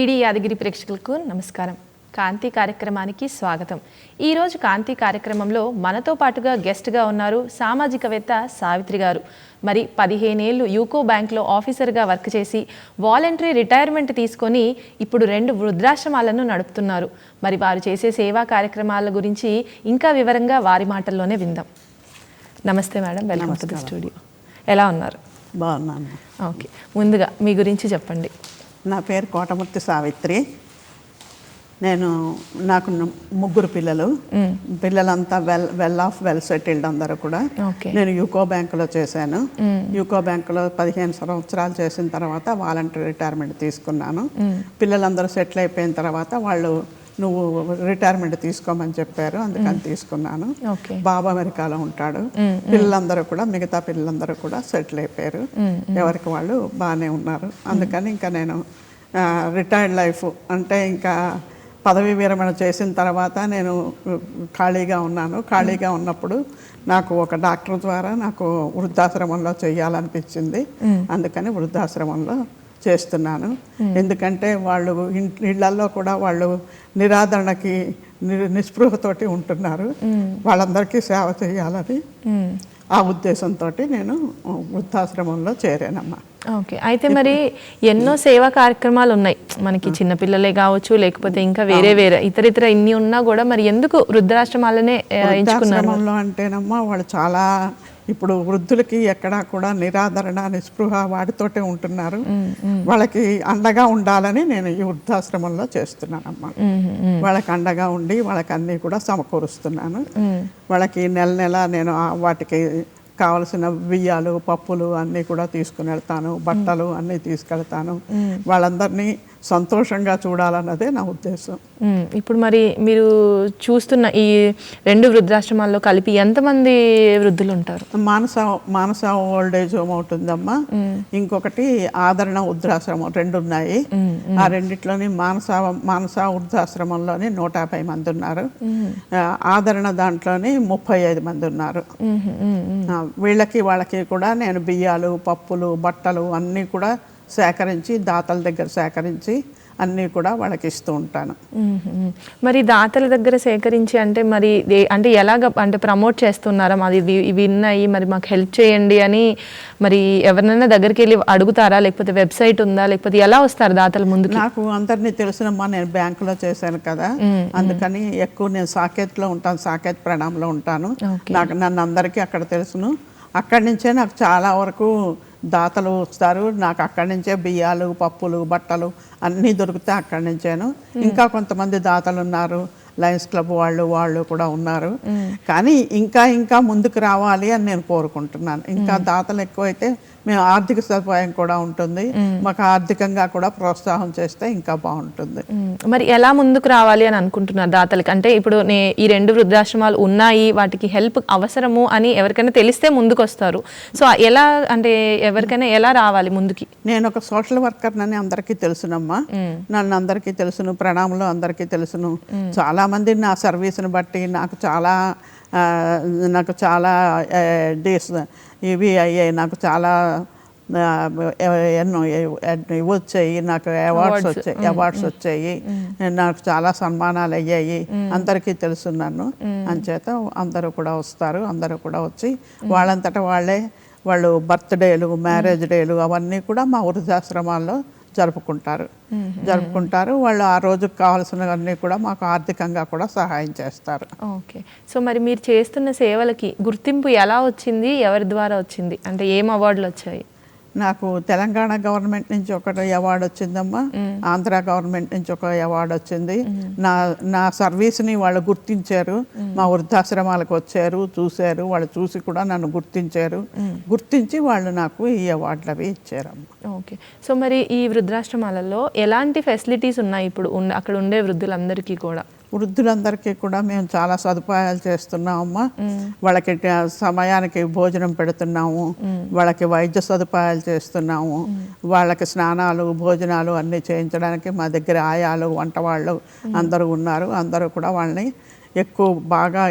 DD Yadagiri ప్రేక్షకులకు నమస్కారం. కాంతి కార్యక్రమానికి స్వాగతం. ఈరోజు కాంతి కార్యక్రమంలో మనతో పాటుగా గెస్ట్గా ఉన్నారు సామాజికవేత్త సావిత్రి గారు. మరి పదిహేనేళ్ళు యూకో బ్యాంక్లో ఆఫీసర్గా వర్క్ చేసి వాలంటరీ రిటైర్మెంట్ తీసుకొని ఇప్పుడు రెండు వృద్ధాశ్రమాలను నడుపుతున్నారు. మరి వారు చేసే సేవా కార్యక్రమాల గురించి ఇంకా వివరంగా వారి మాటల్లోనే విందాం. నమస్తే madam welcome to the studio. ఎలా ఉన్నారు? బాగున్నాను. ఓకే. ముందుగా మీ గురించి చెప్పండి. నా పేరు కోటమూర్తి సావిత్రి. నేను నాకు ముగ్గురు పిల్లలు. పిల్లలంతా well well off well settled అందరూ కూడా. నేను యూకో బ్యాంకులో చేశాను. యూకో బ్యాంకులో పదిహేను సంవత్సరాలు చేసిన తర్వాత వాలంటీర్ రిటైర్మెంట్ తీసుకున్నాను. పిల్లలందరూ సెటిల్ అయిపోయిన తర్వాత వాళ్ళు నువ్వు రిటైర్మెంట్ తీసుకోమని చెప్పారు అందుకని తీసుకున్నాను. బాబు అమెరికాలో ఉంటాడు. పిల్లలందరూ కూడా మిగతా పిల్లలందరూ కూడా సెటిల్ అయిపోయారు. ఎవరికి వాళ్ళు బాగానే ఉన్నారు. అందుకని ఇంకా నేను రిటైర్డ్ లైఫ్ అంటే ఇంకా పదవీ విరమణ చేసిన తర్వాత నేను ఖాళీగా ఉన్నాను. ఖాళీగా ఉన్నప్పుడు నాకు ఒక డాక్టర్ ద్వారా నాకు వృద్ధాశ్రమంలో చేయాలనిపించింది. అందుకని వృద్ధాశ్రమంలో చేస్తున్నాను. ఎందుకంటే వాళ్ళు ఇంట్- ఇళ్ళల్లో కూడా వాళ్ళు నిరాదరణకి నిస్పృహతోటి ఉంటున్నారు. వాళ్ళందరికీ సేవ చేయాలని. ఆ ఉద్దేశంతో నేను వృద్ధాశ్రమంలో చేరానమ్మా. ఓకే. అయితే మరి ఎన్నో సేవా కార్యక్రమాలు ఉన్నాయి. మనకి చిన్నపిల్లలే కావచ్చు లేకపోతే ఇంకా వేరే వేరే ఇతర ఇతర ఇన్ని ఉన్నా కూడా మరి ఎందుకు వృద్ధాశ్రమాలనే ఎంచుకున్నారు? అంటేనమ్మా వాళ్ళు చాలా ఇప్పుడు వృద్ధులకి ఎక్కడా కూడా నిరాదరణ నిస్పృహ వాటితోటే ఉంటున్నారు. వాళ్ళకి అండగా ఉండాలని నేను ఈ వృద్ధాశ్రమంలో చేస్తున్నానమ్మా. మ్మ్, మ్మ్, వాళ్ళకి అండగా ఉండి వాళ్ళకి అన్నీ కూడా సమకూరుస్తున్నాను. వాళ్ళకి నెల నెల నేను వాటికి కావలసిన బియ్యాలు పప్పులు అన్నీ కూడా తీసుకుని వెళ్తాను. బట్టలు అన్నీ తీసుకెళ్తాను. వాళ్ళందరినీ సంతోషంగా చూడాలన్నదే నా ఉద్దేశం. ఇప్పుడు మరి మీరు చూస్తున్న ఈ రెండు వృద్ధాశ్రమాల్లో కలిపి ఎంతమంది వృద్ధులు ఉంటారు Manasa Manasa old age home ఉంటుందమ్మా ఇంకొకటి ఆదరణ వృద్ధాశ్రమం రెండు ఉన్నాయి. ఆ రెండిట్లోని మానస మానస వృద్ధాశ్రమంలోని నూట యాభై మంది ఉన్నారు. ఆదరణ దాంట్లోని ముప్పై ఐదు మంది ఉన్నారు. వీళ్ళకి వాళ్ళకి కూడా నేను బియ్యాలు పప్పులు బట్టలు అన్నీ కూడా సేకరించి దాతల దగ్గర సేకరించి అన్నీ కూడా వాళ్ళకి ఇస్తూ ఉంటాను. మరి దాతల దగ్గర సేకరించి అంటే మరి అంటే ఎలాగ అంటే ప్రమోట్ చేస్తున్నారా? మాది ఇవి ఇవి ఉన్నాయి మరి మాకు హెల్ప్ చేయండి అని మరి ఎవరినైనా దగ్గరికి వెళ్ళి అడుగుతారా? లేకపోతే వెబ్సైట్ ఉందా? లేకపోతే ఎలా వస్తారు దాతల ముందుకి? నాకు అందరినీ తెలిసినమ్మా నేను బ్యాంకులో చేశాను కదా. అందుకని ఎక్కువ నేను సాకేత్లో ఉంటాను సాకేత్ ప్రణాంలో ఉంటాను. నాకు నన్ను అందరికీ అక్కడ తెలుసును. అక్కడి నుంచే నాకు చాలా వరకు దాతలు వస్తారు. నాకు అక్కడి నుంచే బియ్యాలు పప్పులు బట్టలు అన్నీ దొరికితే అక్కడి నుంచేను. ఇంకా కొంతమంది దాతలు ఉన్నారు. లయన్స్ క్లబ్ వాళ్ళు వాళ్ళు కూడా ఉన్నారు. కానీ ఇంకా ఇంకా ముందుకు రావాలి అని నేను కోరుకుంటున్నాను. ఇంకా దాతలు ఎక్కువైతే మేము ఆర్థిక సదుపాయం కూడా ఉంటుంది. మాకు ఆర్థికంగా కూడా ప్రోత్సాహం చేస్తే ఇంకా బాగుంటుంది. మరి ఎలా ముందుకు రావాలి అని అనుకుంటున్నారు దాతలకి? అంటే ఇప్పుడు నే ఈ రెండు వృద్ధాశ్రమాలు ఉన్నాయి వాటికి హెల్ప్ అవసరము అని ఎవరికైనా తెలిస్తే ముందుకు వస్తారు సో ఎలా అంటే ఎవరికైనా ఎలా రావాలి ముందుకి? నేను ఒక సోషల్ వర్కర్ అని అందరికీ తెలుసునమ్మా. నన్ను అందరికీ తెలుసును ప్రణామంలో అందరికీ తెలుసును. చాలా మంది నా సర్వీస్ని బట్టి నాకు చాలా నాకు చాలా డేస్ ఇవి అయ్యాయి. నాకు చాలా ఎన్నో ఇవి వచ్చాయి. నాకు అవార్డ్స్ వచ్చాయి. అవార్డ్స్ వచ్చాయి. నాకు చాలా సన్మానాలు అయ్యాయి. అందరికీ తెలుసు నన్ను. అంచేత అందరూ కూడా వస్తారు. అందరూ కూడా వచ్చి వాళ్ళంతటా వాళ్ళే వాళ్ళు బర్త్డేలు మ్యారేజ్ డేలు అవన్నీ కూడా మా వృద్ధాశ్రమాల్లో జరుపుకుంటారు. జరుపుకుంటారు. వాళ్ళు ఆ రోజుకి కావాల్సినవన్నీ కూడా మాకు ఆర్థికంగా కూడా సహాయం చేస్తారు. ఓకే. సో మరి మీరు చేస్తున్న సేవలకి గుర్తింపు ఎలా వచ్చింది? ఎవరి ద్వారా వచ్చింది? అంటే ఏం అవార్డులు వచ్చాయి? నాకు తెలంగాణ గవర్నమెంట్ నుంచి ఒకటి అవార్డు వచ్చిందమ్మా. ఆంధ్ర గవర్నమెంట్ నుంచి ఒక అవార్డు వచ్చింది. నా నా సర్వీస్ని వాళ్ళు గుర్తించారు. మా వృద్ధాశ్రమాలకు వచ్చారు చూశారు. వాళ్ళు చూసి కూడా నన్ను గుర్తించారు. గుర్తించి వాళ్ళు నాకు ఈ అవార్డులు అవి ఇచ్చారమ్మా. ఓకే. సో మరి ఈ వృద్ధాశ్రమాలలో ఎలాంటి ఫెసిలిటీస్ ఉన్నాయి ఇప్పుడు అక్కడ ఉండే వృద్ధులందరికీ కూడా? వృద్ధులందరికీ కూడా మేము చాలా సదుపాయాలు చేస్తున్నామమ్మా. వాళ్ళకి సమయానికి భోజనం పెడుతున్నాము. వాళ్ళకి వైద్య సదుపాయాలు చేస్తున్నాము. వాళ్ళకి స్నానాలు భోజనాలు అన్నీ చేయించడానికి మా దగ్గర ఆయాలు వంటవాళ్ళు అందరూ ఉన్నారు. అందరూ కూడా వాళ్ళని ఎక్కువ బాగా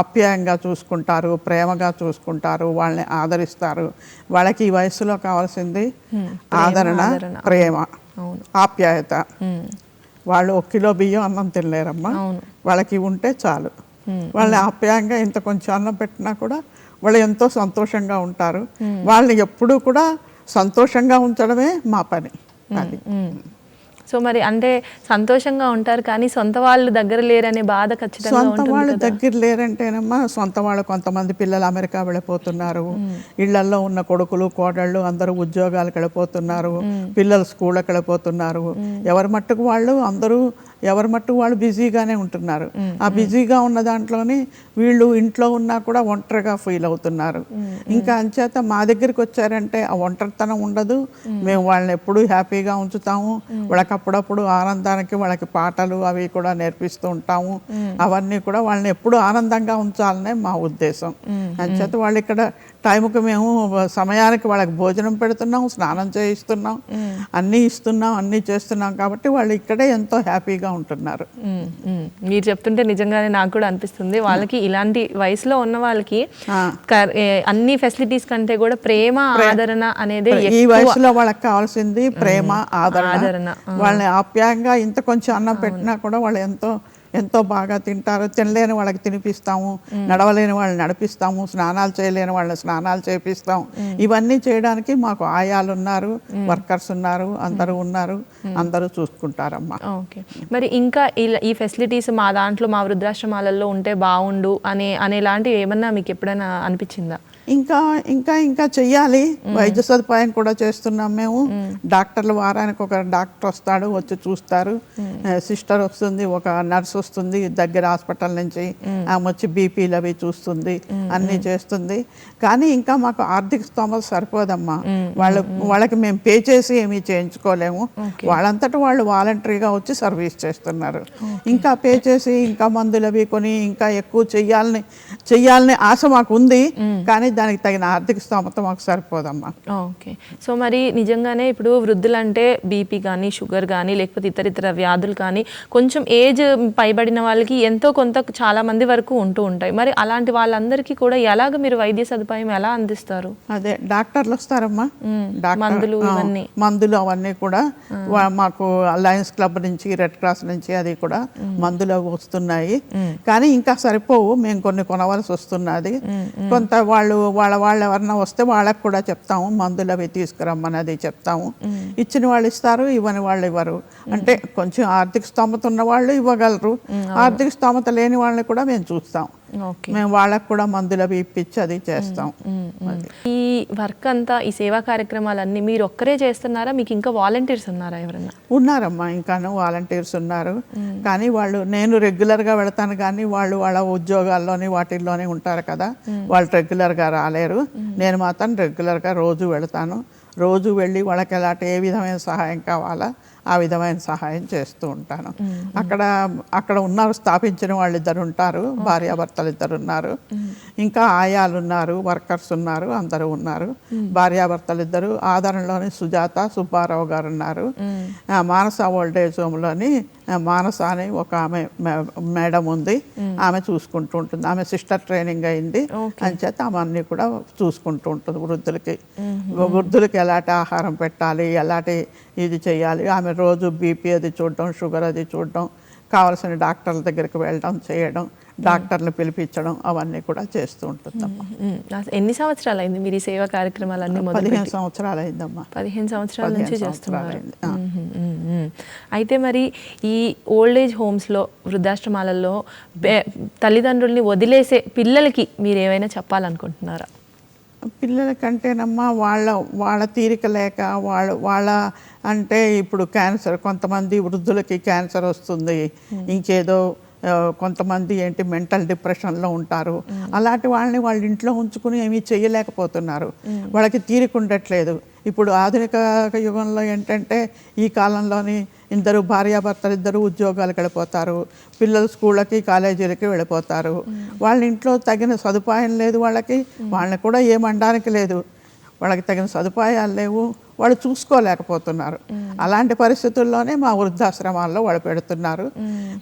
ఆప్యాయంగా చూసుకుంటారు ప్రేమగా చూసుకుంటారు వాళ్ళని ఆదరిస్తారు. వాళ్ళకి ఈ వయసులో కావాల్సింది ఆదరణ ప్రేమ ఆప్యాయత. వాళ్ళు ఒక కిలో బియ్యం అన్నం తినలేరమ్మా. వాళ్ళకి ఉంటే చాలు. వాళ్ళని ఆప్యాయంగా ఇంత కొంచెం అన్నం పెట్టినా కూడా వాళ్ళు ఎంతో సంతోషంగా ఉంటారు. వాళ్ళని ఎప్పుడూ కూడా సంతోషంగా ఉంచడమే మా పని. అది. సో మరి అంటే సంతోషంగా ఉంటారు కానీ సొంత వాళ్ళు దగ్గర లేరనే బాధ ఖచ్చితంగా సొంత వాళ్ళు దగ్గర లేరంటేనమ్మా సొంత వాళ్ళు కొంతమంది పిల్లలు అమెరికా వెళ్ళిపోతున్నారు. ఇళ్ళల్లో ఉన్న కొడుకులు కోడళ్ళు అందరూ ఉద్యోగాలకు వెళ్ళిపోతున్నారు. పిల్లలు స్కూళ్ళకి వెళ్ళిపోతున్నారు. ఎవరి మట్టుకు వాళ్ళు అందరూ ఎవరి మట్టుకు వాళ్ళు బిజీగానే ఉంటున్నారు. ఆ బిజీగా ఉన్న దాంట్లోని వీళ్ళు ఇంట్లో ఉన్నా కూడా ఒంటరిగా ఫీల్ అవుతున్నారు. ఇంకా అంచేత మా దగ్గరికి వచ్చారంటే ఆ ఒంటరితనం ఉండదు. మేము వాళ్ళని ఎప్పుడూ హ్యాపీగా ఉంచుతాము. వాళ్ళకి అప్పుడప్పుడు ఆనందానికి వాళ్ళకి పాటలు అవి కూడా నేర్పిస్తూ ఉంటాము. అవన్నీ కూడా వాళ్ళని ఎప్పుడు ఆనందంగా ఉంచాలనే మా ఉద్దేశం. అంచేత వాళ్ళు ఇక్కడ టైంకి మేము సమయానికి వాళ్ళకి భోజనం పెడుతున్నాం స్నానం చేయిస్తున్నాం అన్నీ ఇస్తున్నాం అన్నీ చేస్తున్నాం కాబట్టి వాళ్ళు ఇక్కడే ఎంతో హ్యాపీగా ఉంటున్నారు. మీరు చెప్తుంటే నిజంగానే నాకు కూడా అనిపిస్తుంది. వాళ్ళకి ఇలాంటి వయసులో ఉన్న వాళ్ళకి అన్ని ఫెసిలిటీస్ కంటే కూడా ప్రేమ ఆదరణ అనేది ఈ వయసులో వాళ్ళకి కావాల్సింది ప్రేమ ఆదరణ. ఆదరణ, వాళ్ళని ఆప్యాయంగా ఇంత కొంచెం అన్నం పెట్టినా కూడా వాళ్ళు ఎంతో ఎంతో బాగా తింటారు. తినలేని వాళ్ళకి తినిపిస్తాము. నడవలేని వాళ్ళని నడిపిస్తాము. స్నానాలు చేయలేని వాళ్ళని స్నానాలు చేపిస్తాం ఇవన్నీ చేయడానికి మాకు ఆయాలు ఉన్నారు వర్కర్స్ ఉన్నారు. అందరూ ఉన్నారు. అందరూ చూసుకుంటారమ్మా. ఓకే. మరి ఇంకా ఇలా ఈ ఫెసిలిటీస్ మా దాంట్లో మా వృద్ధాశ్రమాలలో ఉంటే బాగుండు అనే అనేలాంటివి ఏమన్నా మీకు ఎప్పుడైనా అనిపించిందా? ఇంకా ఇంకా ఇంకా చెయ్యాలి. వైద్య సదుపాయం కూడా చేస్తున్నాం మేము. డాక్టర్లు వారానికి ఒక డాక్టర్ వస్తాడు వచ్చి చూస్తారు. సిస్టర్ వస్తుంది ఒక నర్స్ వస్తుంది దగ్గర హాస్పిటల్ నుంచి. ఆమె వచ్చి బీపీలు అవి చూస్తుంది అన్నీ చేస్తుంది. కానీ ఇంకా మాకు ఆర్థిక స్తోమత సరిపోదమ్మా. వాళ్ళు వాళ్ళకి మేము పే చేసి ఏమీ చేయించుకోలేము. వాళ్ళంతటా వాళ్ళు వాలంటరీగా వచ్చి సర్వీస్ చేస్తున్నారు. ఇంకా పే చేసి ఇంకా మందులు అవి కొని ఇంకా ఎక్కువ చెయ్యాలని చెయ్యాలని ఆశ మాకు ఉంది కానీ దానికి తగిన ఆర్థిక స్తోమత మాకు సరిపోదమ్మా. ఓకే. సో మరి నిజంగానే ఇప్పుడు వృద్ధులంటే బీపీ కానీ షుగర్ కానీ లేకపోతే ఇతర ఇతర వ్యాధులు కానీ కొంచెం ఏజ్ పైబడిన వాళ్ళకి ఎంతో కొంత చాలా మంది వరకు ఉంటూ ఉంటాయి. మరి అలాంటి వాళ్ళందరికీ కూడా ఎలాగ మీరు వైద్య సదుపాయం ఎలా అందిస్తారు? అదే డాక్టర్లు వస్తారమ్మా. మందులు ఇవన్నీ. మందులు అవన్నీ కూడా మాకు లయన్స్ క్లబ్ నుంచి రెడ్ క్రాస్ నుంచి అది కూడా మందులు వస్తున్నాయి. కానీ ఇంకా సరిపోవు. మేము కొన్ని కొనవలసి వస్తున్నది. కొంత వాళ్ళు వాళ్ళ వాళ్ళు ఎవరన్నా వస్తే వాళ్ళకి కూడా చెప్తాము మందులు అవి తీసుకురమ్మని అది చెప్తాము. ఇచ్చిన వాళ్ళు ఇస్తారు ఇవ్వని వాళ్ళు ఇవ్వరు. అంటే కొంచెం ఆర్థిక స్తోమత ఉన్న వాళ్ళు ఇవ్వగలరు ఆర్థిక స్తోమత లేని వాళ్ళని కూడా మేము చూస్తాం. మేము వాళ్ళకి కూడా మందులు అవి ఇప్పించి అది చేస్తాం. ఈ వర్క్ అంతా ఈ సేవా కార్యక్రమాలన్నీ మీరు ఒక్కరే చేస్తున్నారా? మీకు ఇంకా వాలంటీర్స్ ఉన్నారా ఎవరన్నా? ఉన్నారమ్మా ఇంకాను వాలంటీర్స్ ఉన్నారు. కానీ వాళ్ళు నేను రెగ్యులర్గా వెళతాను కానీ వాళ్ళు వాళ్ళ ఉద్యోగాల్లోని వాటిల్లోనే ఉంటారు కదా. వాళ్ళు రెగ్యులర్గా రాలేరు. నేను మాత్రం రెగ్యులర్గా రోజు వెళతాను. రోజు వెళ్ళి వాళ్ళకి ఎలాంటి ఏ విధమైన సహాయం కావాలా ఆ విధమైన సహాయం చేస్తూ ఉంటాను. అక్కడ అక్కడ ఉన్నారు స్థాపించిన వాళ్ళు ఇద్దరు ఉంటారు భార్యాభర్తలు ఇద్దరు ఉన్నారు. ఇంకా ఆయాలు ఉన్నారు వర్కర్స్ ఉన్నారు అందరూ ఉన్నారు. భార్యాభర్తలు ఇద్దరు ఆదరణలోని సుజాత సుబ్బారావు గారు ఉన్నారు. మానస ఓల్డేజ్ హోమ్లోని మానస అని ఒక ఆమె మేడం ఉంది. ఆమె చూసుకుంటూ ఉంటుంది. ఆమె సిస్టర్ ట్రైనింగ్ అయింది. అంచేత ఆమె అన్ని కూడా చూసుకుంటూ ఉంటుంది వృద్ధులకి. వృద్ధులకి ఎలాంటి ఆహారం పెట్టాలి ఎలాంటి ఇది చేయాలి. ఆమె రోజు బీపీ అది చూడడం షుగర్ అది చూడడం కావలసిన డాక్టర్ల దగ్గరికి వెళ్ళడం చేయడం డాక్టర్లు పిలిపించడం అవన్నీ కూడా చేస్తూ ఉంటుందమ్మా. ఎన్ని సంవత్సరాలు అయింది మీరు ఈ సేవా కార్యక్రమాలన్నీ పదిహేను సంవత్సరాలు అయిందమ్మా పదిహేను సంవత్సరాల నుంచి చేస్తున్నారు. అయితే మరి ఈ ఓల్డ్ ఏజ్ హోమ్స్లో వృద్ధాశ్రమాలలో బే- తల్లిదండ్రుల్ని వదిలేసే పిల్లలకి మీరు ఏమైనా చెప్పాలనుకుంటున్నారా? పిల్లలకంటేనమ్మా వాళ్ళ వాళ్ళ తీరిక లేక వాళ్ళ వాళ్ళ అంటే ఇప్పుడు క్యాన్సర్ కొంతమంది వృద్ధులకి క్యాన్సర్ వస్తుంది. ఇంకేదో కొంతమంది ఏంటి మెంటల్ డిప్రెషన్లో ఉంటారు. అలాంటి వాళ్ళని వాళ్ళ ఇంట్లో ఉంచుకుని ఏమీ చేయలేకపోతున్నారు. వాళ్ళకి తీరిక ఉండట్లేదు ఇప్పుడు ఆధునిక యుగంలో ఏంటంటే ఈ కాలంలోని ఇద్దరు భార్యాభర్తలు ఇద్దరు ఉద్యోగాలకు వెళ్ళిపోతారు. పిల్లలు స్కూళ్ళకి కాలేజీలకి వెళ్ళిపోతారు. వాళ్ళ ఇంట్లో తగిన సదుపాయం లేదు వాళ్ళకి. వాళ్ళని కూడా ఏమనడానికి లేదు. వాళ్ళకి తగిన సదుపాయాలు లేవు. వాళ్ళు చూసుకోలేకపోతున్నారు. అలాంటి పరిస్థితుల్లోనే మా వృద్ధాశ్రమాల్లో వాళ్ళు పెడుతున్నారు.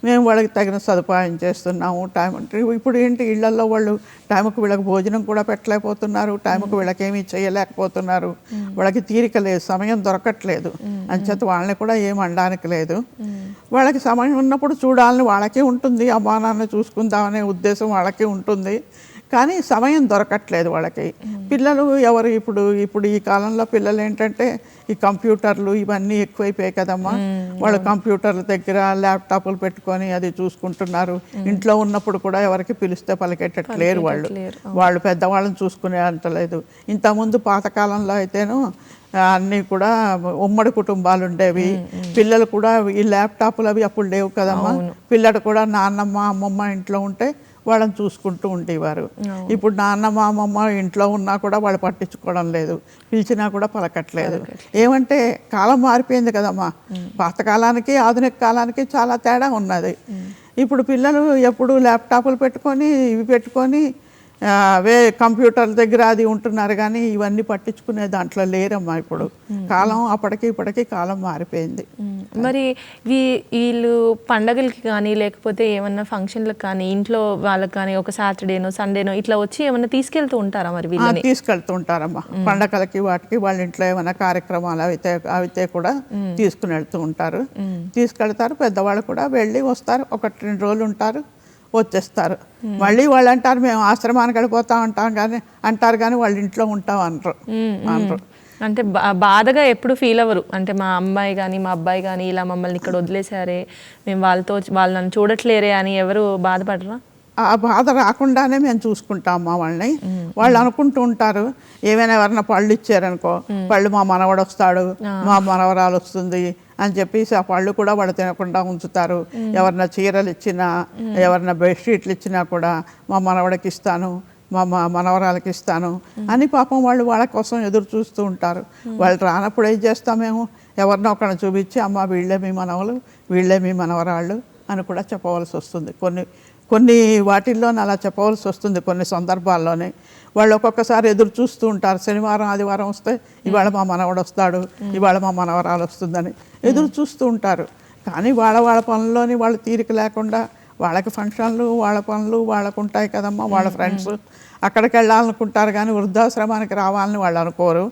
మేము. వాళ్ళకి తగిన సదుపాయం చేస్తున్నాము. టైం ఇప్పుడు ఏంటి? ఇళ్ళలో వాళ్ళు టైంకి వీళ్ళకి భోజనం కూడా పెట్టలేకపోతున్నారు. టైంకి వీళ్ళకి ఏమీ చేయలేకపోతున్నారు. వాళ్ళకి తీరిక లేదు. సమయం దొరకట్లేదు. అంచేత వాళ్ళని కూడా ఏం అనడానికి లేదు. వాళ్ళకి సమయం ఉన్నప్పుడు చూడాలని వాళ్ళకి ఉంటుంది. అమ్మా నాన్న చూసుకుందామనే ఉద్దేశం వాళ్ళకి ఉంటుంది. కానీ సమయం దొరకట్లేదు వాళ్ళకి. పిల్లలు ఎవరు ఇప్పుడు ఇప్పుడు ఈ కాలంలో పిల్లలు ఏంటంటే ఈ కంప్యూటర్లు ఇవన్నీ ఎక్కువైపోయాయి కదమ్మా. వాళ్ళు కంప్యూటర్ల దగ్గర ల్యాప్టాప్లు పెట్టుకొని అది చూసుకుంటున్నారు. ఇంట్లో ఉన్నప్పుడు కూడా ఎవరికి పిలిస్తే పలికేటట్టు లేరు వాళ్ళు వాళ్ళు పెద్దవాళ్ళని చూసుకునే అంటలేదు ఇంతకుముందు పాతకాలంలో అయితేను అన్నీ కూడా ఉమ్మడి కుటుంబాలు ఉండేవి. పిల్లలు కూడా ఈ ల్యాప్టాప్లు అవి అప్పుడు లేవు కదమ్మా. పిల్లడు కూడా నాన్నమ్మ అమ్మమ్మ ఇంట్లో ఉంటే వాళ్ళని చూసుకుంటూ ఉండేవారు. ఇప్పుడు నాన్నమ్మ అమ్మమ్మ ఇంట్లో ఉన్నా కూడా వాళ్ళు పట్టించుకోవడం లేదు. పిలిచినా కూడా పలకట్లేదు. ఏమంటే కాలం మారిపోయింది కదమ్మా. పాతకాలానికి ఆధునిక కాలానికి చాలా తేడా ఉన్నది. ఇప్పుడు పిల్లలు ఎప్పుడు ల్యాప్టాప్లు పెట్టుకొని ఇవి పెట్టుకొని ఆ, అవే కంప్యూటర్ దగ్గర అది ఉంటున్నారు కానీ ఇవన్నీ పట్టించుకునే దాంట్లో లేరమ్మా ఇప్పుడు. కాలం అప్పటికి ఇప్పటికి కాలం మారిపోయింది. మరి వీ- వీళ్ళు పండగలకి కానీ లేకపోతే ఏమన్నా ఫంక్షన్లకు కానీ ఇంట్లో వాళ్ళకి కానీ ఒక సాటర్డేనో సండేనో ఇట్లా వచ్చి ఏమన్నా తీసుకెళ్తూ ఉంటారా మరి వీళ్ళని? తీసుకెళ్తూ ఉంటారమ్మా. పండగలకి వాటికి వాళ్ళ ఇంట్లో ఏమైనా కార్యక్రమాలు అయితే అయితే కూడా తీసుకుని వెళ్తూ ఉంటారు. తీసుకెళ్తారు పెద్దవాళ్ళు కూడా వెళ్ళి వస్తారు. ఒకటి రెండు రోజులు ఉంటారు. వచ్చేస్తారు. మళ్ళీ వాళ్ళు అంటారు మేము ఆశ్రమానికి వెళ్ళిపోతాం అంటాం కానీ అంటారు కానీ వాళ్ళ ఇంట్లో ఉంటాం అనరు. అనరు. అంటే బా- బాధగా ఎప్పుడు ఫీల్ అవ్వరు. అంటే మా అమ్మాయి కానీ మా అబ్బాయి కానీ ఇలా మమ్మల్ని ఇక్కడ వదిలేశారే మేము వాళ్ళతో వాళ్ళు నన్ను చూడట్లేరే అని ఎవరు బాధపడరా? ఆ బాధ రాకుండానే మేము చూసుకుంటాం మా వాళ్ళని వాళ్ళు అనుకుంటూ ఉంటారు ఏమైనా ఎవరైనా పళ్ళు ఇచ్చారనుకో పళ్ళు మా మనవడు వస్తాడు మా మనవరాలు వస్తుంది అని చెప్పేసి ఆ పళ్ళు కూడా వాళ్ళు తినకుండా ఉంచుతారు. ఎవరన్నా చీరలు ఇచ్చినా ఎవరన్నా బెడ్షీట్లు ఇచ్చినా కూడా మా మనవడికి ఇస్తాను మా మా మనవరాలకి ఇస్తాను అని పాపం వాళ్ళు వాళ్ళ కోసం ఎదురు చూస్తూ ఉంటారు. వాళ్ళు రానప్పుడు ఏం చేస్తాం మేము? ఎవరినో ఒకరిని చూపించి అమ్మ వీళ్ళే మీ మనవలు వీళ్ళే మీ మనవరాళ్ళు అని కూడా చెప్పవలసి వస్తుంది. కొన్ని కొన్ని వాటిల్లో అలా చెప్పవలసి వస్తుంది కొన్ని సందర్భాల్లోనే. వాళ్ళు ఒక్కొక్కసారి ఎదురు చూస్తూ ఉంటారు. శనివారం ఆదివారం వస్తే ఇవాళ మా మనవడు వస్తాడు ఇవాళ మా మనవరాలు వస్తుందని ఎదురు చూస్తూ ఉంటారు. కానీ వాళ్ళ వాళ్ళ పనుల్లోని వాళ్ళు తీరిక లేకుండా వాళ్ళకి ఫంక్షన్లు వాళ్ళ పనులు వాళ్ళకు ఉంటాయి కదమ్మా వాళ్ళ ఫ్రెండ్స్ అక్కడికి వెళ్ళాలనుకుంటారు కానీ వృద్ధాశ్రమానికి రావాలని వాళ్ళు అనుకోరు.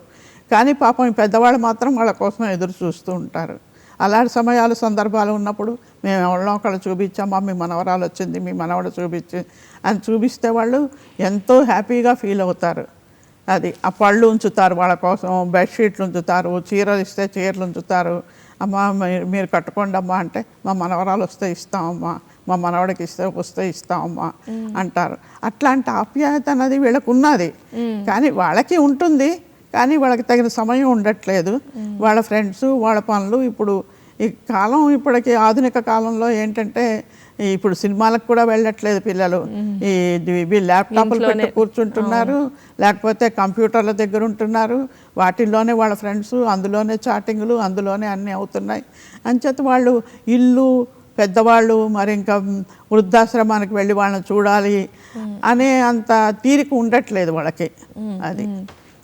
కానీ పాపం పెద్దవాళ్ళు మాత్రం వాళ్ళ కోసం ఎదురు చూస్తూ ఉంటారు. అలాంటి సమయాలు సందర్భాలు ఉన్నప్పుడు మేము ఎవరినో ఒకళ్ళు చూపించామా మీ మనవరాలు వచ్చింది మీ మనవడు చూపించి అని చూపిస్తే వాళ్ళు ఎంతో హ్యాపీగా ఫీల్ అవుతారు. అది ఆ పళ్ళు ఉంచుతారు వాళ్ళ కోసం బెడ్షీట్లు ఉంచుతారు చీరలు ఇస్తే చీరలు ఉంచుతారు. అమ్మ మీరు- మీరు కట్టుకోండి అమ్మా అంటే మా మనవరాలు వస్తే ఇస్తామమ్మా మా మనవడికి ఇస్తే వస్తే ఇస్తామమ్మా అంటారు. అట్లాంటి ఆప్యాయత అన్నది వీళ్ళకు ఉన్నది. కానీ వాళ్ళకి ఉంటుంది. కానీ వాళ్ళకి తగిన సమయం ఉండట్లేదు. వాళ్ళ ఫ్రెండ్స్ వాళ్ళ పనులు ఇప్పుడు ఈ కాలం ఇప్పటికి ఆధునిక కాలంలో ఏంటంటే ఇప్పుడు సినిమాలకు కూడా వెళ్ళట్లేదు పిల్లలు. ఈ ఇవి ల్యాప్టాప్లు పెట్టి కూర్చుంటున్నారు. లేకపోతే కంప్యూటర్ల దగ్గర ఉంటున్నారు. వాటిల్లోనే వాళ్ళ ఫ్రెండ్స్ అందులోనే చాటింగ్లు అందులోనే అన్నీ అవుతున్నాయి. అంచేత వాళ్ళు ఇల్లు పెద్దవాళ్ళు మరి ఇంకా వృద్ధాశ్రమానికి వెళ్ళి వాళ్ళని చూడాలి అనే అంత తీరిక ఉండట్లేదు వాళ్ళకి. అది.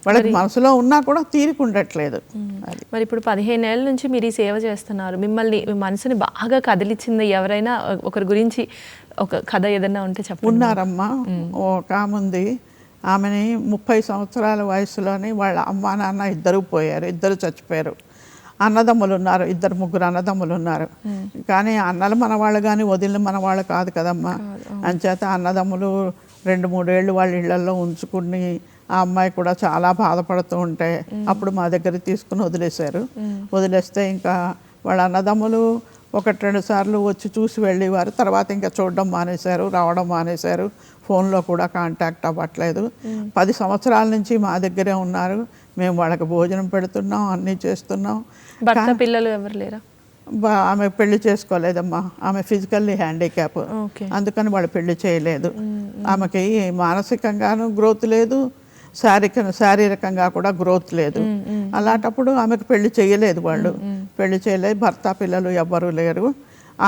వాళ్ళకి మనసులో ఉన్నా కూడా తీరిక ఉండట్లేదు. అది. మరి ఇప్పుడు పదిహేను ఏళ్ళ నుంచి మీరు ఈ సేవ చేస్తున్నారు. మిమ్మల్ని మీ మనసుని బాగా కదిలిచ్చింది ఎవరైనా ఒకరి గురించి ఒక కథ ఏదైనా ఉంటే చెప్పండి. ఉన్నారమ్మా. ఒక ఆమె ఉంది. ఆమెని ముప్పై సంవత్సరాల వయసులోని వాళ్ళ అమ్మ నాన్న ఇద్దరు పోయారు. ఇద్దరు చచ్చిపోయారు. అన్నదమ్ములు ఉన్నారు. ఇద్దరు ముగ్గురు అన్నదమ్ములు ఉన్నారు. కానీ అన్నలు మనవాళ్ళు కానీ వదిలిన మనవాళ్ళు కాదు కదమ్మా. అంచేత అన్నదమ్ములు రెండు మూడేళ్ళు వాళ్ళ ఇళ్ళలో ఉంచుకుని ఆ అమ్మాయి కూడా చాలా బాధపడుతూ ఉంటే అప్పుడు మా దగ్గర తీసుకుని వదిలేశారు. వదిలేస్తే ఇంకా వాళ్ళ అన్నదమ్ములు ఒకటి రెండు సార్లు వచ్చి చూసి వెళ్ళేవారు. తర్వాత ఇంకా చూడడం మానేశారు రావడం మానేశారు. ఫోన్లో కూడా కాంటాక్ట్ అవ్వట్లేదు. పది సంవత్సరాల నుంచి మా దగ్గరే ఉన్నారు. మేము వాళ్ళకి భోజనం పెడుతున్నాం అన్నీ చేస్తున్నాం. పిల్లలు ఎవరు లేరా? ఆమె పెళ్ళి చేసుకోలేదమ్మా. ఆమె ఫిజికల్లీ హ్యాండిక్యాప్. ఓకే. అందుకని వాళ్ళు పెళ్ళి చేయలేదు. ఆమెకి మానసికంగాను గ్రోత్ లేదు. శారీరక శారీరకంగా కూడా గ్రోత్ లేదు. అలాంటప్పుడు ఆమెకు పెళ్ళి చేయలేదు వాళ్ళు. పెళ్ళి చేయలేదు. భర్త పిల్లలు ఎవ్వరూ లేరు.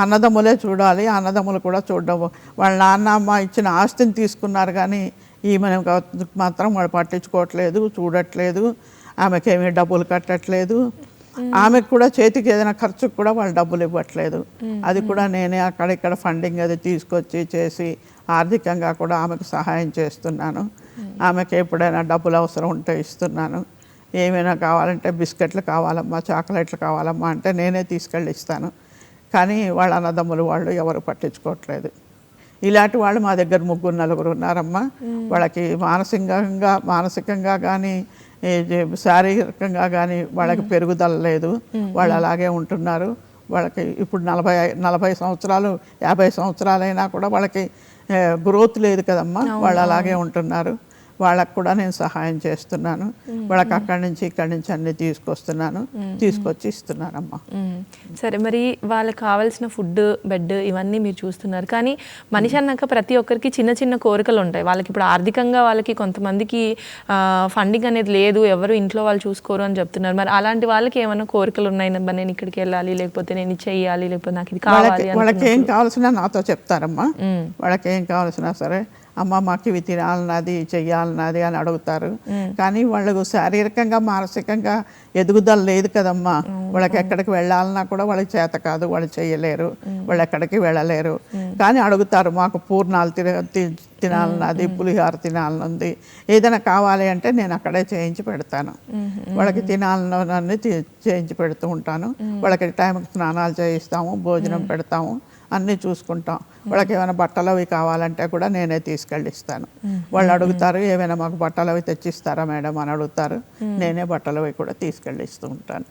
అన్నదమ్ములే చూడాలి. అన్నదమ్ములు కూడా చూడడం వాళ్ళ నాన్న అమ్మ ఇచ్చిన ఆస్తిని తీసుకున్నారు కానీ ఈమెను మాత్రం వాళ్ళు పట్టించుకోవట్లేదు చూడట్లేదు. ఆమెకేమీ డబ్బులు కట్టట్లేదు. ఆమెకు కూడా చేతికి ఏదైనా ఖర్చుకు కూడా వాళ్ళు డబ్బులు ఇవ్వట్లేదు. అది కూడా నేనే అక్కడ ఇక్కడ ఫండింగ్ అది తీసుకొచ్చి చేసి ఆర్థికంగా కూడా ఆమెకు సహాయం చేస్తున్నాను. ఆమెకి ఎప్పుడైనా డబ్బులు అవసరం ఉంటే ఇస్తున్నాను. ఏమైనా కావాలంటే బిస్కెట్లు కావాలమ్మా చాక్లెట్లు కావాలమ్మా అంటే నేనే తీసుకెళ్ళి ఇస్తాను. కానీ వాళ్ళ అన్నదమ్ములు వాళ్ళు ఎవరు పట్టించుకోవట్లేదు. ఇలాంటి వాళ్ళు మా దగ్గర ముగ్గురు నలుగురు ఉన్నారమ్మా. వాళ్ళకి మానసికంగా మానసికంగా కానీ శారీరకంగా కానీ వాళ్ళకి పెరుగుదల లేదు. వాళ్ళు అలాగే ఉంటున్నారు. వాళ్ళకి ఇప్పుడు నలభై నలభై సంవత్సరాలు యాభై సంవత్సరాలైనా కూడా వాళ్ళకి గ్రోత్ లేదు కదమ్మా. వాళ్ళు అలాగే ఉంటున్నారు. వాళ్ళకు కూడా నేను సహాయం చేస్తున్నాను. వాళ్ళకి అక్కడి నుంచి ఇక్కడి నుంచి అన్ని తీసుకొస్తున్నాను. తీసుకొచ్చి ఇస్తున్నానమ్మా మ్మ్. సరే మరి వాళ్ళకి కావాల్సిన ఫుడ్ బెడ్ ఇవన్నీ మీరు చూస్తున్నారు. కానీ మనిషి అన్నాక ప్రతి ఒక్కరికి చిన్న చిన్న కోరికలు ఉంటాయి. వాళ్ళకి ఇప్పుడు ఆర్థికంగా వాళ్ళకి కొంతమందికి ఫండింగ్ అనేది లేదు. ఎవరు ఇంట్లో వాళ్ళు చూసుకోరు అని చెప్తున్నారు. మరి అలాంటి వాళ్ళకి ఏమైనా కోరికలు ఉన్నాయి? "నబ్బా, నేను ఇక్కడికి వెళ్ళాలి లేకపోతే నేను ఇది చెయ్యాలి లేకపోతే నాకు ఇది కావాలి వాళ్ళకి ఏం కావాల్సిన నాతో చెప్తారమ్మా. వాళ్ళకి ఏం కావాల్సినా సరే అమ్మ మాకు ఇవి తినాలన్నది చెయ్యాలన్నది అని అడుగుతారు. కానీ వాళ్ళకు శారీరకంగా మానసికంగా ఎదుగుదల లేదు కదమ్మా. వాళ్ళకి ఎక్కడికి వెళ్ళాలన్నా కూడా వాళ్ళకి చేత కాదు వాళ్ళు చేయలేరు వాళ్ళు ఎక్కడికి వెళ్ళలేరు. కానీ అడుగుతారు మాకు పూర్ణాలు తినాలన్నది పులిహోర తినాలన్నది ఏదైనా కావాలి అంటే నేను అక్కడే చేయించి పెడతాను. వాళ్ళకి తినాలన్నది తి- చేయించి పెడుతూ ఉంటాను. వాళ్ళకి టైంకి స్నానాలు చేయిస్తాము భోజనం పెడతాము. అన్నీ చూసుకుంటాం. వాళ్ళకి ఏమైనా బట్టలు అవి కావాలంటే కూడా నేనే తీసుకెళ్ళి ఇస్తాను. వాళ్ళు అడుగుతారు ఏమైనా మాకు బట్టలు అవి తెచ్చిస్తారా మేడం? అని అడుగుతారు. నేనే బట్టలు అవి కూడా తీసుకెళ్ళి ఇస్తూ ఉంటాను.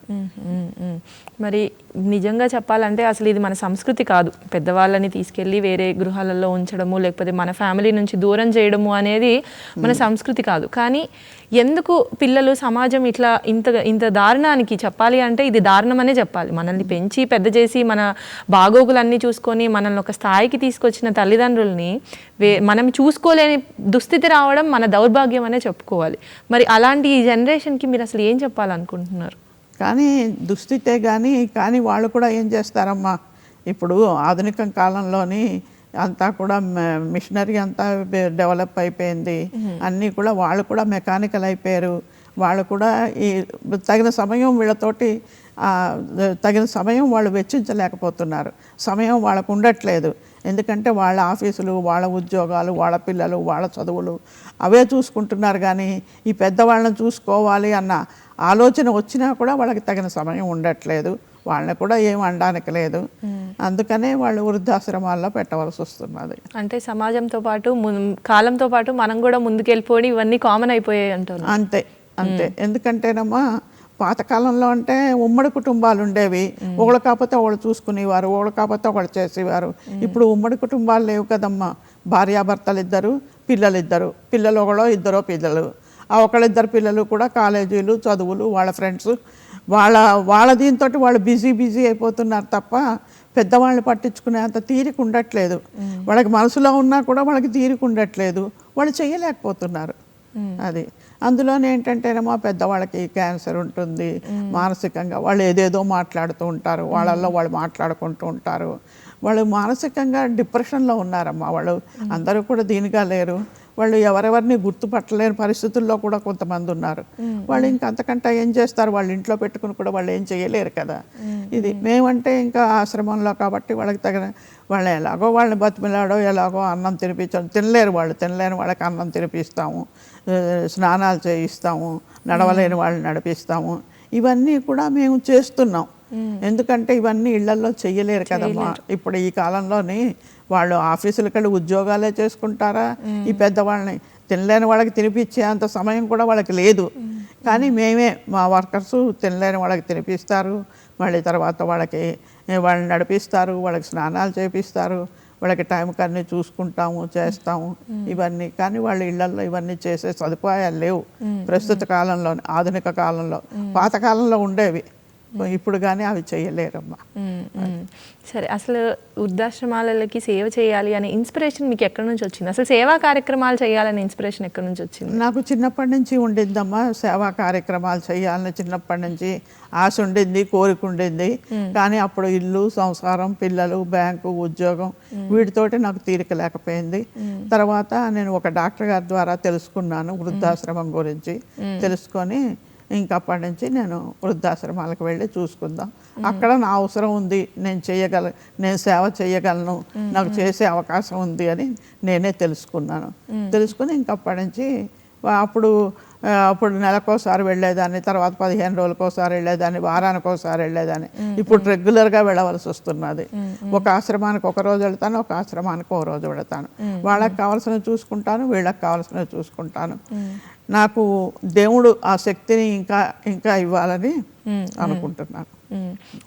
మరి నిజంగా చెప్పాలంటే అసలు ఇది మన సంస్కృతి కాదు. పెద్దవాళ్ళని తీసుకెళ్ళి వేరే గృహాలలో ఉంచడము లేకపోతే మన ఫ్యామిలీ నుంచి దూరం చేయడము అనేది మన సంస్కృతి కాదు. కానీ ఎందుకు పిల్లలు సమాజం ఇట్లా ఇంత ఇంత దారుణానికి చెప్పాలి అంటే ఇది దారుణమనే చెప్పాలి. మనల్ని పెంచి పెద్ద చేసి మన బాగోగులన్నీ చూసుకొని మనల్ని ఒక స్థాయికి తీసుకొచ్చిన తల్లిదండ్రుల్ని వే మనం చూసుకోలేని దుస్థితి రావడం మన దౌర్భాగ్యం అనే చెప్పుకోవాలి. మరి అలాంటి ఈ జనరేషన్కి మీరు అసలు ఏం చెప్పాలనుకుంటున్నారు? కానీ దుస్థితే కానీ కానీ వాళ్ళు కూడా ఏం చేస్తారమ్మా? ఇప్పుడు ఆధునిక కాలంలోని అంతా కూడా మిషనరీ అంతా డెవలప్ అయిపోయింది. అన్నీ కూడా వాళ్ళు కూడా మెకానికల్ అయిపోయారు. వాళ్ళు కూడా ఈ తగిన సమయం వీళ్ళతోటి తగిన సమయం వాళ్ళు వెచ్చించలేకపోతున్నారు. సమయం వాళ్ళకు ఉండట్లేదు. ఎందుకంటే వాళ్ళ ఆఫీసులు వాళ్ళ ఉద్యోగాలు వాళ్ళ పిల్లలు వాళ్ళ చదువులు అవే చూసుకుంటున్నారు. కానీ ఈ పెద్దవాళ్ళని చూసుకోవాలి అన్న ఆలోచన వచ్చినా కూడా వాళ్ళకి తగిన సమయం ఉండట్లేదు. వాళ్ళని కూడా ఏం అనడానికి లేదు. అందుకనే వాళ్ళు వృద్ధాశ్రమాల్లో పెట్టవలసి వస్తున్నది. అంటే సమాజంతో పాటు మున్- కాలంతో పాటు మనం కూడా ముందుకెళ్ళిపోయి ఇవన్నీ కామన్ అయిపోయాయి అంటారు. అంతే. అంతే. ఎందుకంటేనమ్మా పాతకాలంలో అంటే ఉమ్మడి కుటుంబాలు ఉండేవి. ఒకళ్ళు కాకపోతే ఒకళ్ళు చూసుకునేవారు ఒకళ్ళు కాకపోతే ఒకళ్ళు చేసేవారు. ఇప్పుడు ఉమ్మడి కుటుంబాలు లేవు కదమ్మా. భార్యాభర్తలు ఇద్దరు పిల్లలు ఇద్దరు పిల్లలు ఒకళ్ళో ఇద్దరో పిల్లలు. ఆ ఒకళ్ళిద్దరు పిల్లలు కూడా కాలేజీలు చదువులు వాళ్ళ ఫ్రెండ్స్ వాళ్ళ వాళ్ళ దీంతో వాళ్ళు బిజీ బిజీ అయిపోతున్నారు తప్ప పెద్దవాళ్ళని పట్టించుకునే అంత తీరిక ఉండట్లేదు. వాళ్ళకి మనసులో ఉన్నా కూడా వాళ్ళకి తీరిక ఉండట్లేదు. వాళ్ళు చేయలేకపోతున్నారు. అది. అందులోనే ఏంటంటేనేమో పెద్దవాళ్ళకి క్యాన్సర్ ఉంటుంది మానసికంగా వాళ్ళు ఏదేదో మాట్లాడుతూ ఉంటారు వాళ్ళల్లో వాళ్ళు మాట్లాడుకుంటూ ఉంటారు. వాళ్ళు మానసికంగా డిప్రెషన్లో ఉన్నారమ్మా వాళ్ళు. అందరూ కూడా దీనిగా లేరు. వాళ్ళు ఎవరెవరిని గుర్తుపట్టలేని పరిస్థితుల్లో కూడా కొంతమంది ఉన్నారు. వాళ్ళు ఇంకా అంతకంటే ఏం చేస్తారు? వాళ్ళు ఇంట్లో పెట్టుకుని కూడా వాళ్ళు ఏం చేయలేరు కదా. ఇది మేమంటే ఇంకా ఆశ్రమంలో కాబట్టి వాళ్ళకి తగిన వాళ్ళు ఎలాగో వాళ్ళని బతిమిలాడో ఎలాగో అన్నం తినిపించడం తినలేరు వాళ్ళు. తినలేని వాళ్ళకి అన్నం తినిపిస్తాము. స్నానాలు చేయిస్తాము నడవలేని వాళ్ళని నడిపిస్తాము. ఇవన్నీ కూడా మేము చేస్తున్నాం. ఎందుకంటే ఇవన్నీ ఇళ్ళలో చెయ్యలేరు కదమ్మా. ఇప్పుడు ఈ కాలంలోని వాళ్ళు ఆఫీసులకు వెళ్ళి ఉద్యోగాలే చేసుకుంటారా? ఈ పెద్దవాళ్ళని తినలేని వాళ్ళకి తినిపించే అంత సమయం కూడా వాళ్ళకి లేదు. కానీ మేమే. మా వర్కర్స్ తినలేని వాళ్ళకి తినిపిస్తారు. మళ్ళీ తర్వాత వాళ్ళకి వాళ్ళని నడిపిస్తారు వాళ్ళకి స్నానాలు చేపిస్తారు. వాళ్ళకి టైంకి అన్నీ చూసుకుంటాము చేస్తాము ఇవన్నీ. కానీ వాళ్ళ ఇళ్ళలో ఇవన్నీ చేసే సదుపాయాలు లేవు. ప్రస్తుత కాలంలో ఆధునిక కాలంలో. పాత కాలంలో ఉండేవి. ఇప్పుడు కానీ అవి చేయలేరమ్మా మ్మ్, మ్మ్. సరే అసలు వృద్ధాశ్రమాలకి సేవ చేయాలి అనే ఇన్స్పిరేషన్ మీకు ఎక్కడి నుంచి వచ్చింది? అసలు సేవా కార్యక్రమాలు చేయాలనే ఇన్స్పిరేషన్ ఎక్కడి నుంచి వచ్చింది? నాకు చిన్నప్పటి నుంచి ఉండిందమ్మా సేవా కార్యక్రమాలు చేయాలని చిన్నప్పటి నుంచి ఆశ ఉండింది కోరిక ఉండింది. కానీ అప్పుడు ఇల్లు సంసారం పిల్లలు బ్యాంకు ఉద్యోగం వీటితోటి నాకు తీరిక లేకపోయింది. తర్వాత నేను ఒక డాక్టర్ గారి ద్వారా తెలుసుకున్నాను వృద్ధాశ్రమం గురించి. తెలుసుకొని ఇంకా అప్పటి నుంచి నేను వృద్ధాశ్రమాలకు వెళ్ళి చూసుకుందాం. అక్కడ నా అవసరం ఉంది నేను చేయగల నేను సేవ చేయగలను నాకు చేసే అవకాశం ఉంది అని నేనే తెలుసుకున్నాను. తెలుసుకుని ఇంక అప్పటి నుంచి అప్పుడు అప్పుడు నెలకోసారి వెళ్ళేదాన్ని తర్వాత పదిహేను రోజులకోసారి వెళ్ళేదాన్ని వారానికి ఒకసారి వెళ్ళేదాన్ని ఇప్పుడు రెగ్యులర్గా వెళ్ళవలసి వస్తున్నది. ఒక ఆశ్రమానికి ఒక రోజు వెళ్తాను ఒక ఆశ్రమానికి ఒక రోజు వెళ్తాను. వాళ్ళకి కావాల్సినవి చూసుకుంటాను వీళ్ళకి కావాల్సినవి చూసుకుంటాను. నాకు దేవుడు ఆ శక్తిని ఇంకా ఇంకా ఇవ్వాలని అనుకుంటున్నాను.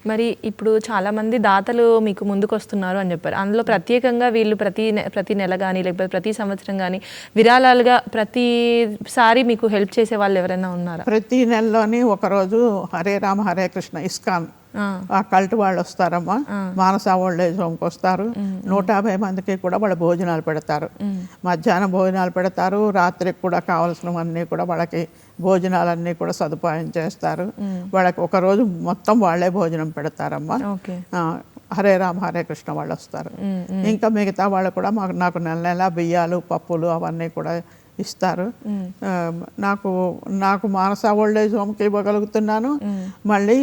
మరి ఇప్పుడు చాలా మంది దాతలు మీకు ముందుకు వస్తున్నారు అని చెప్పారు. అందులో ప్రత్యేకంగా వీళ్ళు ప్రతి నె- ప్రతి నెల కానీ లేకపోతే ప్రతి సంవత్సరం కానీ విరాళాలుగా ప్రతిసారి మీకు హెల్ప్ చేసే వాళ్ళు ఎవరైనా ఉన్నారా? ప్రతి నెలలోని ఒకరోజు హరే రామ హరే కృష్ణ ఇస్కాన్ ఆ, కల్ట్ వాళ్ళు వస్తారమ్మా. మానస ఓల్డ్ ఏజ్ హోమ్కి వస్తారు నూట యాభై మందికి కూడా వాళ్ళు భోజనాలు పెడతారు. మధ్యాహ్నం భోజనాలు పెడతారు. రాత్రికి కూడా కావాల్సినవన్నీ కూడా వాళ్ళకి భోజనాలన్నీ కూడా సదుపాయం చేస్తారు. వాళ్ళకి ఒక రోజు మొత్తం వాళ్ళే భోజనం పెడతారమ్మా. హరే రామ హరే కృష్ణ వాళ్ళు వస్తారు. ఇంకా మిగతా వాళ్ళు కూడా మాకు నాకు నెల నెల బియ్యాలు పప్పులు అవన్నీ కూడా ఇస్తారు. నాకు నాకు మానస ఓల్డ్ ఏజ్ హోమ్కి ఇవ్వగలుగుతున్నాను. మళ్ళీ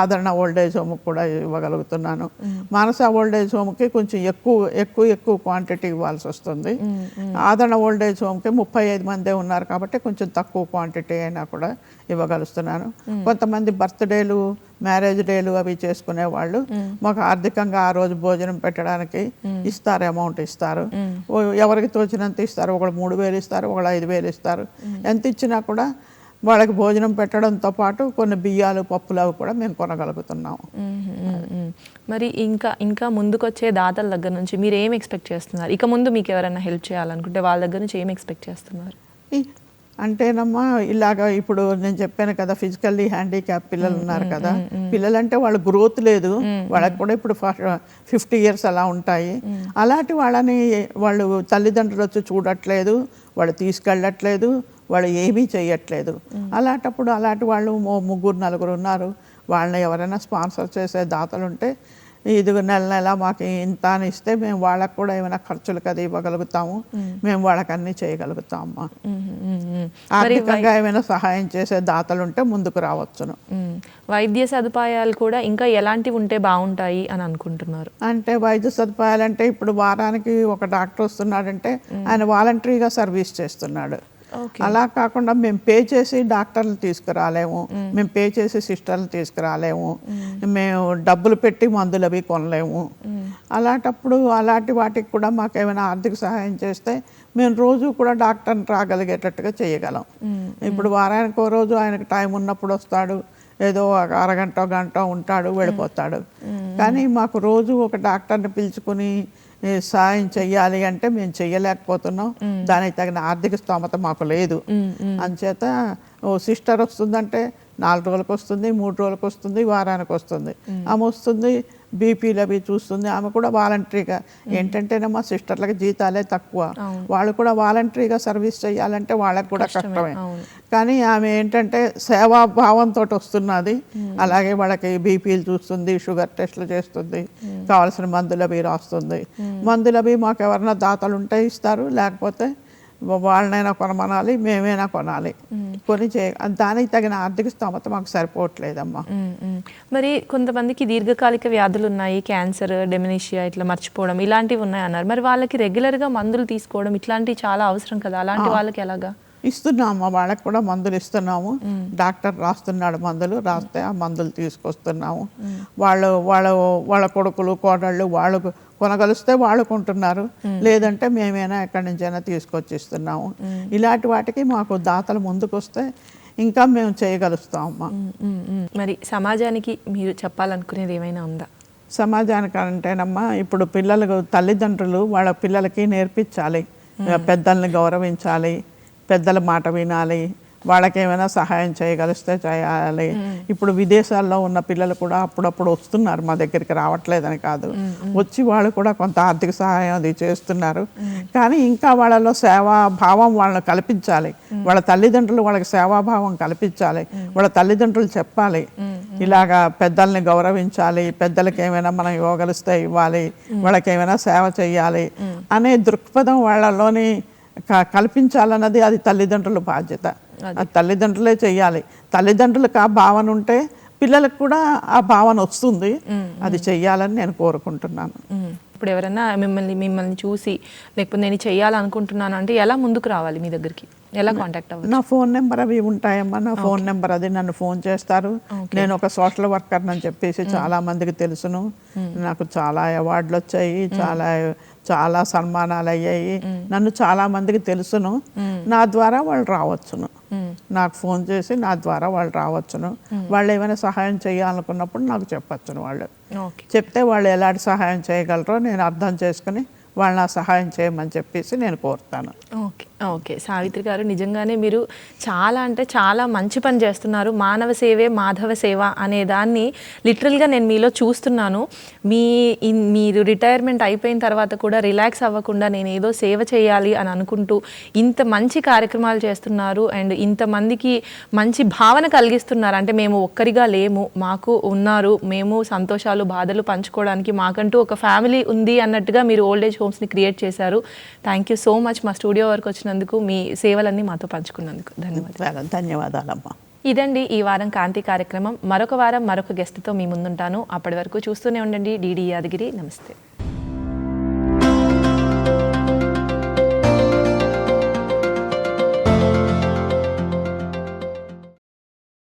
ఆదరణ ఓల్డ్ ఏజ్ హోమ్కి కూడా ఇవ్వగలుగుతున్నాను. మానస ఓల్డ్ ఏజ్ హోమ్కి కొంచెం ఎక్కువ ఎక్కువ ఎక్కువ క్వాంటిటీ ఇవ్వాల్సి వస్తుంది. ఆదరణ ఓల్డ్ ఏజ్ హోమ్కి ముప్పై ఐదు మందే ఉన్నారు కాబట్టి కొంచెం తక్కువ క్వాంటిటీ అయినా కూడా ఇవ్వగలుగుతున్నాను. కొంతమంది బర్త్డేలు మ్యారేజ్ డేలు అవి చేసుకునే వాళ్ళు మాకు ఆర్థికంగా ఆ రోజు భోజనం పెట్టడానికి ఇస్తారు అమౌంట్ ఇస్తారు. ఎవరికి తోచినంత ఇస్తారు. ఒకళ్ళు మూడు వేలు ఇస్తారు ఒకళ్ళు ఐదు వేలు ఇస్తారు. ఎంత ఇచ్చినా కూడా వాళ్ళకి భోజనం పెట్టడంతో పాటు కొన్ని బియ్యాలు పప్పులు అవి కూడా మేము కొనగలుగుతున్నాము. మరి ఇంకా ఇంకా ముందుకొచ్చే దాతల దగ్గర నుంచి మీరు ఏం ఎక్స్పెక్ట్ చేస్తున్నారు? ఇక ముందు మీకు ఎవరైనా హెల్ప్ చేయాలనుకుంటే వాళ్ళ దగ్గర నుంచి ఏం ఎక్స్పెక్ట్ చేస్తున్నారు? అంటేనమ్మా ఇలాగ ఇప్పుడు నేను చెప్పాను కదా ఫిజికల్లీ హ్యాండిక్యాప్ పిల్లలు ఉన్నారు కదా పిల్లలంటే వాళ్ళ గ్రోత్ లేదు. వాళ్ళకి కూడా ఇప్పుడు ఫిఫ్టీ ఇయర్స్ అలా ఉంటాయి. అలాంటి వాళ్ళని వాళ్ళు తల్లిదండ్రులు వచ్చి చూడట్లేదు వాళ్ళు తీసుకెళ్ళట్లేదు వాళ్ళు ఏమీ చేయట్లేదు అలాంటప్పుడు అలాంటి వాళ్ళు ముగ్గురు నలుగురు ఉన్నారు. వాళ్ళని ఎవరైనా స్పాన్సర్ చేసే దాతలు ఉంటే ఇదిగో నెల నెల మాకు ఇంత అని ఇస్తే మేము వాళ్ళకు కూడా ఏమైనా ఖర్చులకు అది ఇవ్వగలుగుతాము. మేము. వాళ్ళకి అన్నీ మ్మ్. ఆర్థికంగా ఏమైనా సహాయం చేసే దాతలు ఉంటే ముందుకు రావచ్చును. వైద్య సదుపాయాలు కూడా ఇంకా ఎలాంటివి ఉంటే బాగుంటాయి అని అనుకుంటున్నారు? అంటే వైద్య సదుపాయాలంటే ఇప్పుడు వారానికి ఒక డాక్టర్ వస్తున్నాడంటే ఆయన వాలంటరీగా సర్వీస్ చేస్తున్నాడు. అలా కాకుండా మేము పే చేసి డాక్టర్లు తీసుకురాలేము. మేము పే చేసి సిస్టర్లు తీసుకురాలేము. మేము డబ్బులు పెట్టి మందులు అవి కొనలేము. అలాంటప్పుడు అలాంటి వాటికి కూడా మాకు ఏమైనా ఆర్థిక సహాయం చేస్తే మేము రోజు కూడా డాక్టర్ని రాగలిగేటట్టుగా చేయగలం. ఇప్పుడు వారానికి ఒక రోజు ఆయనకు టైం ఉన్నప్పుడు వస్తాడు. ఏదో ఒక అరగంట గంట ఉంటాడు వెళ్ళిపోతాడు. కానీ మాకు రోజు ఒక డాక్టర్ని పిలుచుకుని సాయం చెయ్యాలి అంటే మేము చెయ్యలేకపోతున్నాం. దానికి తగిన ఆర్థిక స్తోమత మాకు లేదు. అంచేత ఓ సిస్టర్ వస్తుందంటే నాలుగు రోజులకు వస్తుంది మూడు రోజులకు వస్తుంది వారానికి వస్తుంది. ఆమె వస్తుంది బీపీలు అవి చూస్తుంది. ఆమె కూడా వాలంటరీగా. ఏంటంటేనమ్మా సిస్టర్లకి జీతాలే తక్కువ. వాళ్ళు కూడా వాలంటరీగా సర్వీస్ చేయాలంటే వాళ్ళకి కూడా కష్టమే. కానీ ఆమె ఏంటంటే సేవాభావంతో వస్తున్నది. అలాగే వాళ్ళకి బీపీలు చూస్తుంది షుగర్ టెస్ట్లు చేస్తుంది కావాల్సిన మందులు అవి రాస్తుంది. మందులు అవి మాకు ఎవరైనా దాతలు ఉంటే ఇస్తారు. లేకపోతే వాళ్ళనైనా కొనమనాలి మేమైనా కొనాలి. కొని చే దానికి తగిన ఆర్థిక స్తోమత మాకు సరిపోవట్లేదమ్మా. మ్మ్, మ్మ్. మరి కొంతమందికి దీర్ఘకాలిక వ్యాధులు ఉన్నాయి క్యాన్సర్ డెమినిషియా ఇట్లా మర్చిపోవడం ఇలాంటివి ఉన్నాయి అన్నారు మరి వాళ్ళకి రెగ్యులర్గా మందులు తీసుకోవడం ఇట్లాంటివి చాలా అవసరం కదా? అలాంటి వాళ్ళకి ఎలాగా? ఇస్తున్నాము వాళ్ళకి కూడా మందులు ఇస్తున్నాము. డాక్టర్ రాస్తున్నాడు మందులు రాస్తే ఆ మందులు తీసుకొస్తున్నాము. వాళ్ళు వాళ్ళ వాళ్ళ కొడుకులు కోడళ్ళు వాళ్ళు కొనగలిస్తే వాళ్ళు కొంటున్నారు. లేదంటే మేమైనా ఎక్కడి నుంచైనా తీసుకొచ్చి ఇస్తున్నాము ఇలాంటి వాటికి మాకు దాతలు ముందుకు వస్తే ఇంకా మేము చేయగలుగుతామమ్మా మ్మ్, మ్మ్, మ్మ్. మరి సమాజానికి మీరు చెప్పాలనుకునేది ఏమైనా ఉందా? సమాజానికి అంటేనమ్మా ఇప్పుడు పిల్లలకు తల్లిదండ్రులు వాళ్ళ పిల్లలకి నేర్పించాలి. పెద్దల్ని గౌరవించాలి. పెద్దల మాట వినాలి వాళ్ళకి ఏమైనా సహాయం చేయగలిస్తే చేయాలి. ఇప్పుడు విదేశాల్లో ఉన్న పిల్లలు కూడా అప్పుడప్పుడు వస్తున్నారు మా దగ్గరికి రావట్లేదని కాదు. వచ్చి వాళ్ళు కూడా కొంత ఆర్థిక సహాయం అది చేస్తున్నారు. కానీ ఇంకా వాళ్ళలో సేవా భావం వాళ్ళని కల్పించాలి. వాళ్ళ తల్లిదండ్రులు వాళ్ళకి సేవాభావం కల్పించాలి. వాళ్ళ తల్లిదండ్రులు చెప్పాలి. ఇలాగా పెద్దల్ని గౌరవించాలి పెద్దలకి ఏమైనా మనం ఇవ్వగలిస్తే ఇవ్వాలి వాళ్ళకి ఏమైనా సేవ చేయాలి అనే దృక్పథం వాళ్ళలోని కల్పించాలన్నది అది తల్లిదండ్రుల బాధ్యత. అది. తల్లిదండ్రులే చెయ్యాలి. తల్లిదండ్రులకు ఆ భావన ఉంటే పిల్లలకు కూడా ఆ భావన వస్తుంది. అది చెయ్యాలని నేను కోరుకుంటున్నాను. ఇప్పుడు ఎవరైనా మిమ్మల్ని మిమ్మల్ని చూసి లేకపోతే నేను చేయాలనుకుంటున్నాను అంటే ఎలా ముందుకు రావాలి మీ దగ్గరికి? ఎలా కాంటాక్ట్ అవ్వాలి నా ఫోన్ నెంబర్ అవి ఉంటాయమ్మా. నా ఫోన్ నెంబర్ అది నన్ను ఫోన్ చేస్తారు. నేను ఒక సోషల్ వర్కర్ అని చెప్పేసి చాలా మందికి తెలుసును. నాకు చాలా అవార్డులు వచ్చాయి చాలా చాలా సన్మానాలు అయ్యాయి నన్ను చాలా మందికి తెలుసును. నా ద్వారా వాళ్ళు రావచ్చును. నాకు ఫోన్ చేసి నా ద్వారా వాళ్ళు రావచ్చును. వాళ్ళు ఏమైనా సహాయం చేయాలనుకున్నప్పుడు నాకు చెప్పచ్చును వాళ్ళు. చెప్తే వాళ్ళు ఎలాంటి సహాయం చేయగలరో నేను అర్థం చేసుకుని వాళ్ళ సహాయం చేయమని చెప్పేసి నేను కోరుతాను. Okay okay. సావిత్రి గారు నిజంగానే మీరు చాలా అంటే చాలా మంచి పని చేస్తున్నారు. మానవ సేవే మాధవ సేవ అనే దాన్ని లిటరల్గా నేను మీలో చూస్తున్నాను. మీ మీరు రిటైర్మెంట్ అయిపోయిన తర్వాత కూడా రిలాక్స్ అవ్వకుండా నేను ఏదో సేవ చేయాలి అని అనుకుంటూ ఇంత మంచి కార్యక్రమాలు చేస్తున్నారు అండ్ ఇంతమందికి మంచి భావన కలిగిస్తున్నారు. అంటే మేము ఒక్కరిగా లేము మాకు ఉన్నారు మేము సంతోషాలు బాధలు పంచుకోవడానికి మాకంటూ ఒక ఫ్యామిలీ ఉంది అన్నట్టుగా మీరు ఓల్డేజ్ హోమ్ హోమ్స్ని క్రియేట్ చేశారు. థ్యాంక్ యూ సో మచ్ మా స్టూడియో వరకు వచ్చినందుకు మీ సేవలన్నీ మాతో పంచుకున్నందుకు. ధన్యవాదాలు. ధన్యవాదాలమ్మా. ఇదండి ఈ వారం కాంతి కార్యక్రమం. మరొక వారం మరొక గెస్ట్తో మీ ముందుంటాను. అప్పటి వరకు చూస్తూనే ఉండండి. డీడీ యాదగిరి నమస్తే.